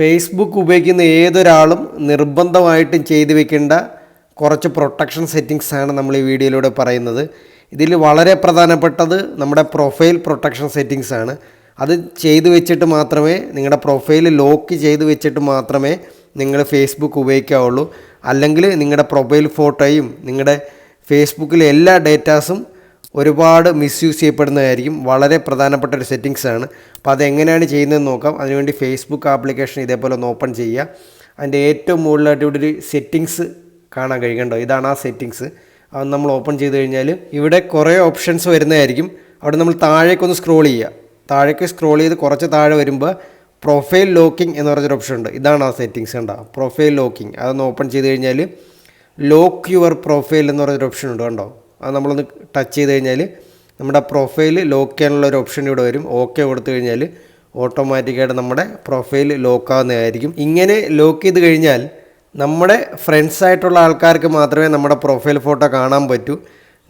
Facebook ഉപയോഗിക്കുന്ന ഏതൊരാളും നിർബന്ധമായിട്ടും ചെയ്തു വെക്കേണ്ട കുറച്ച് പ്രൊട്ടക്ഷൻ സെറ്റിങ്സ് ആണ് നമ്മൾ ഈ വീഡിയോയിലൂടെ പറയുന്നത്. ഇതിൽ വളരെ പ്രധാനപ്പെട്ടത് നമ്മുടെ പ്രൊഫൈൽ പ്രൊട്ടക്ഷൻ സെറ്റിങ്സ് ആണ്. അത് ചെയ്തു വെച്ചിട്ട് മാത്രമേ നിങ്ങളുടെ പ്രൊഫൈൽ ലോക്ക് ചെയ്ത് വെച്ചിട്ട് മാത്രമേ നിങ്ങൾ ഫേസ്ബുക്ക് ഉപയോഗിക്കാവുള്ളൂ. അല്ലെങ്കിൽ നിങ്ങളുടെ പ്രൊഫൈൽ ഫോട്ടോയും നിങ്ങളുടെ ഫേസ്ബുക്കിലെ എല്ലാ ഡേറ്റാസും ഒരുപാട് മിസ്യൂസ് ചെയ്യപ്പെടുന്നതായിരിക്കും. വളരെ പ്രധാനപ്പെട്ട ഒരു സെറ്റിങ്സ് ആണ്. അപ്പോൾ അതെങ്ങനെയാണ് ചെയ്യുന്നതെന്ന് നോക്കാം. അതിനുവേണ്ടി ഫേസ്ബുക്ക് ആപ്ലിക്കേഷൻ ഇതേപോലെ ഒന്ന് ഓപ്പൺ ചെയ്യുക. അതിന്റെ ഏറ്റവും മുകളിലായിട്ട് ഇവിടെ ഒരു സെറ്റിങ്സ് കാണാൻ കഴിയുന്നുണ്ടോ ഇതാണ് ആ സെറ്റിങ്സ് അത് നമ്മൾ ഓപ്പൺ ചെയ്ത് കഴിഞ്ഞാൽ ഇവിടെ കുറേ ഓപ്ഷൻസ് വരുന്നതായിരിക്കും. അവിടെ നമ്മൾ താഴേക്കൊന്ന് സ്ക്രോൾ ചെയ്യുക. താഴേക്ക് സ്ക്രോൾ ചെയ്ത് കുറച്ച് താഴെ വരുമ്പോൾ പ്രൊഫൈൽ ലോക്കിംഗ് എന്ന് പറഞ്ഞൊരു ഓപ്ഷൻ ഉണ്ട്. ഇതാണ് ആ സെറ്റിങ്സ് കണ്ടോ? പ്രൊഫൈൽ ലോക്കിംഗ് അതൊന്ന് ഓപ്പൺ ചെയ്ത് കഴിഞ്ഞാൽ ലോക്ക് യുവർ പ്രൊഫൈൽ എന്ന് പറഞ്ഞൊരു ഓപ്ഷൻ ഉണ്ട് കണ്ടോ? നമ്മളൊന്ന് ടച്ച് ചെയ്ത് കഴിഞ്ഞാൽ നമ്മുടെ പ്രൊഫൈൽ ലോക്ക് ചെയ്യാനുള്ള ഒരു ഓപ്ഷൻ ഇവിടെ വരും. ഓക്കെ കൊടുത്തു കഴിഞ്ഞാൽ ഓട്ടോമാറ്റിക്കായിട്ട് നമ്മുടെ പ്രൊഫൈൽ ലോക്ക് ആവുന്നതായിരിക്കും. ഇങ്ങനെ ലോക്ക് ചെയ്ത് കഴിഞ്ഞാൽ നമ്മുടെ ഫ്രണ്ട്സായിട്ടുള്ള ആൾക്കാർക്ക് മാത്രമേ നമ്മുടെ പ്രൊഫൈൽ ഫോട്ടോ കാണാൻ പറ്റൂ.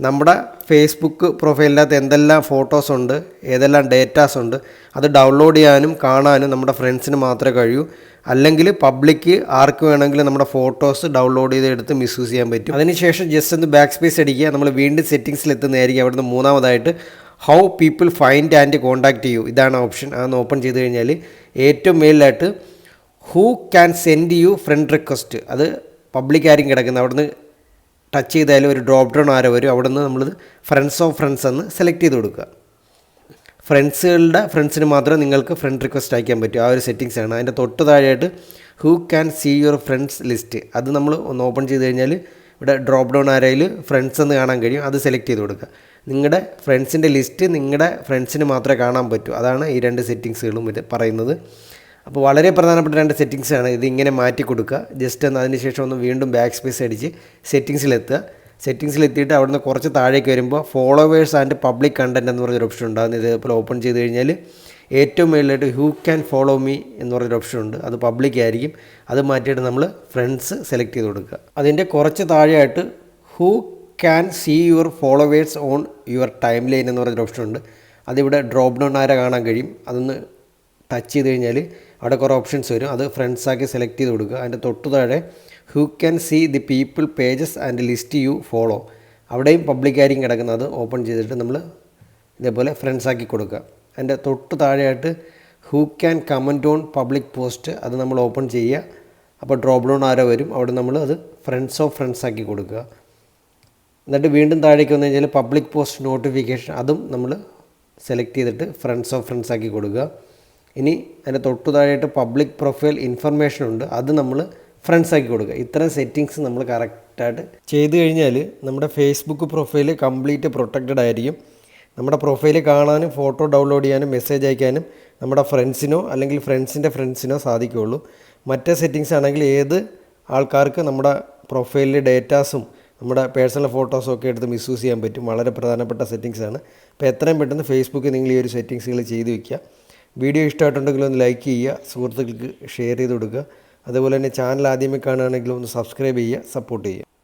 നമ്മുടെ ഫേസ്ബുക്ക് പ്രൊഫൈലിനകത്ത് എന്തെല്ലാം ഫോട്ടോസ് ഉണ്ട് ഏതെല്ലാം ഡേറ്റാസ് ഉണ്ട് അത് ഡൗൺലോഡ് ചെയ്യാനും കാണാനും നമ്മുടെ ഫ്രണ്ട്സിന് മാത്രമേ കഴിയൂ. അല്ലെങ്കിൽ പബ്ലിക്ക് ആർക്ക് വേണമെങ്കിലും നമ്മുടെ ഫോട്ടോസ് ഡൗൺലോഡ് ചെയ്തെടുത്ത് മിസ്യൂസ് ചെയ്യാൻ പറ്റും. അതിനുശേഷം ജസ്റ്റ് ഒന്ന് ബാക്ക് സ്പേസ് അടിക്കുക. നമ്മൾ വീണ്ടും സെറ്റിങ്സിൽ എത്തുന്നതായിരിക്കും അവിടുന്ന് മൂന്നാമതായിട്ട് how people find and contact ചെയ്യൂ ഇതാണ് ഓപ്ഷൻ അതൊന്ന് ഓപ്പൺ ചെയ്ത് കഴിഞ്ഞാൽ ഏറ്റവും മേലിലായിട്ട് who can send you friend request അത് പബ്ലിക് ആരും കിടക്കുന്നത്. അവിടുന്ന് ടച്ച് ചെയ്താലും ഒരു ഡ്രോപ്പ് ഡൗൺ ആരോ വരും. അവിടെ നിന്ന് നമ്മൾ ഫ്രണ്ട്സ് ഓഫ് ഫ്രണ്ട്സ് എന്ന് സെലക്ട് ചെയ്ത് കൊടുക്കുക. ഫ്രണ്ട്സുകളുടെ ഫ്രണ്ട്സിന് മാത്രമേ നിങ്ങൾക്ക് ഫ്രണ്ട് റിക്വസ്റ്റ് അയക്കാൻ പറ്റൂ. ആ ഒരു സെറ്റിങ്സ് ആണ്. അതിന്റെ തൊട്ട് താഴെയായിട്ട് who can see your friends list അത് നമ്മൾ ഒന്ന് ഓപ്പൺ ചെയ്ത് കഴിഞ്ഞാൽ ഇവിടെ ഡ്രോപ്പ് ഡൗൺ ആരയിൽ ഫ്രണ്ട്സ് എന്ന് കാണാൻ കഴിയും. അത് സെലക്ട് ചെയ്ത് കൊടുക്കുക. നിങ്ങളുടെ ഫ്രണ്ട്സിന്റെ ലിസ്റ്റ് നിങ്ങളുടെ ഫ്രണ്ട്സിന് മാത്രമേ കാണാൻ പറ്റൂ. അതാണ് ഈ രണ്ട് സെറ്റിങ്സുകളും പറയുന്നത്. അപ്പോൾ വളരെ പ്രധാനപ്പെട്ട രണ്ട് സെറ്റിങ്സ് ആണ് ഇത് ഇങ്ങനെ മാറ്റി കൊടുക്കുക. ജസ്റ്റ് ഒന്ന് അതിന് ശേഷം ഒന്ന് വീണ്ടും ബാക്ക് സ്പേസ് അടിച്ച് സെറ്റിങ്സിലെത്തുക. സെറ്റിങ്സിലെത്തിയിട്ട് അവിടുന്ന് കുറച്ച് താഴേക്ക് വരുമ്പോൾ ഫോളോവേഴ്സ് ആൻഡ് പബ്ലിക് കണ്ടന്റ് എന്ന് പറഞ്ഞൊരു ഓപ്ഷൻ ഉണ്ടാകുന്ന. ഇത് ഇതേപോലെ ഓപ്പൺ ചെയ്ത് കഴിഞ്ഞാൽ ഏറ്റവും മുകളിലായിട്ട് ഹൂ ക്യാൻ ഫോളോ മീ എന്ന് പറഞ്ഞൊരു ഓപ്ഷൻ ഉണ്ട്. അത് പബ്ലിക് ആയിരിക്കും. അത് മാറ്റിയിട്ട് നമ്മൾ ഫ്രണ്ട്സ് സെലക്ട് ചെയ്ത് കൊടുക്കുക. അതിന്റെ കുറച്ച് താഴെയായിട്ട് who can see your followers on your timeline എന്ന് പറഞ്ഞൊരു ഓപ്ഷൻ ഉണ്ട്. അതിവിടെ ഡ്രോപ്പ് ഡൗൺ ആരെ കാണാൻ കഴിയും? അതൊന്ന് ടച്ച് ചെയ്ത് കഴിഞ്ഞാൽ അവിടെ കുറേ ഓപ്ഷൻസ് വരും. അത് ഫ്രണ്ട്സ് ആക്കി സെലക്ട് ചെയ്ത് കൊടുക്കുക. അതിന്റെ തൊട്ടു താഴെ who can see the people pages and list you follow അവിടെയും പബ്ലിക് ആയിരിക്കും കിടക്കുന്നത്. ഓപ്പൺ ചെയ്തിട്ട് നമ്മൾ ഇതേപോലെ ഫ്രണ്ട്സ് ആക്കി കൊടുക്കുക. അതിന്റെ തൊട്ട് താഴെയായിട്ട് who can comment on public post അത് നമ്മൾ ഓപ്പൺ ചെയ്യുക. അപ്പോൾ ഡ്രോപ്പ് ഡൗൺ ആരോ വരും. അവിടെ നമ്മൾ അത് ഫ്രണ്ട്സ് ഓഫ് ഫ്രണ്ട്സ് ആക്കി കൊടുക്കുക. എന്നിട്ട് വീണ്ടും താഴേക്ക് വന്നു കഴിഞ്ഞാൽ പബ്ലിക് പോസ്റ്റ് നോട്ടിഫിക്കേഷൻ അതും നമ്മൾ സെലക്ട് ചെയ്തിട്ട് ഫ്രണ്ട്സ് ഓഫ് ഫ്രണ്ട്സ് ആക്കി കൊടുക്കുക. ഇനി അതിന്റെ തൊട്ടു താഴെയായിട്ട് പബ്ലിക് പ്രൊഫൈൽ ഇൻഫർമേഷൻ ഉണ്ട്. അത് നമ്മൾ ഫ്രണ്ട്സ് ആക്കി കൊടുക്കുക. ഇത്തരം സെറ്റിങ്സ് നമ്മൾ കറക്റ്റായിട്ട് ചെയ്തു കഴിഞ്ഞാൽ നമ്മുടെ ഫേസ്ബുക്ക് പ്രൊഫൈൽ കംപ്ലീറ്റ് പ്രൊട്ടക്റ്റഡ് ആയിരിക്കും. നമ്മുടെ പ്രൊഫൈൽ കാണാനും ഫോട്ടോ ഡൗൺലോഡ് ചെയ്യാനും മെസ്സേജ് അയക്കാനും നമ്മുടെ ഫ്രണ്ട്സിനോ അല്ലെങ്കിൽ ഫ്രണ്ട്സിന്റെ ഫ്രണ്ട്സിനോ സാധിക്കുകയുള്ളൂ. മറ്റേ സെറ്റിങ്സ് ആണെങ്കിൽ ഏത് ആൾക്കാർക്ക് നമ്മുടെ പ്രൊഫൈലിലെ ഡേറ്റാസും നമ്മുടെ പേഴ്സണൽ ഫോട്ടോസും ഒക്കെ എടുത്ത് മിസ്യൂസ് ചെയ്യാൻ പറ്റും. വളരെ പ്രധാനപ്പെട്ട സെറ്റിങ്സാണ് അപ്പോൾ എത്രയും പെട്ടെന്ന് ഫേസ്ബുക്കിൽ നിങ്ങൾ ഈ ഒരു സെറ്റിങ്സുകൾ ചെയ്ത് വയ്ക്കുക വീഡിയോ ഇഷ്ടമായിട്ടുണ്ടെങ്കിൽ ഒന്ന് ലൈക്ക് ചെയ്യുക സുഹൃത്തുക്കൾക്ക് ഷെയർ ചെയ്ത് കൊടുക്കുക. അതുപോലെ തന്നെ ചാനൽ ആദ്യമേ കാണുകയാണെങ്കിൽ ഒന്ന് സബ്സ്ക്രൈബ് ചെയ്യുക സപ്പോർട്ട് ചെയ്യുക.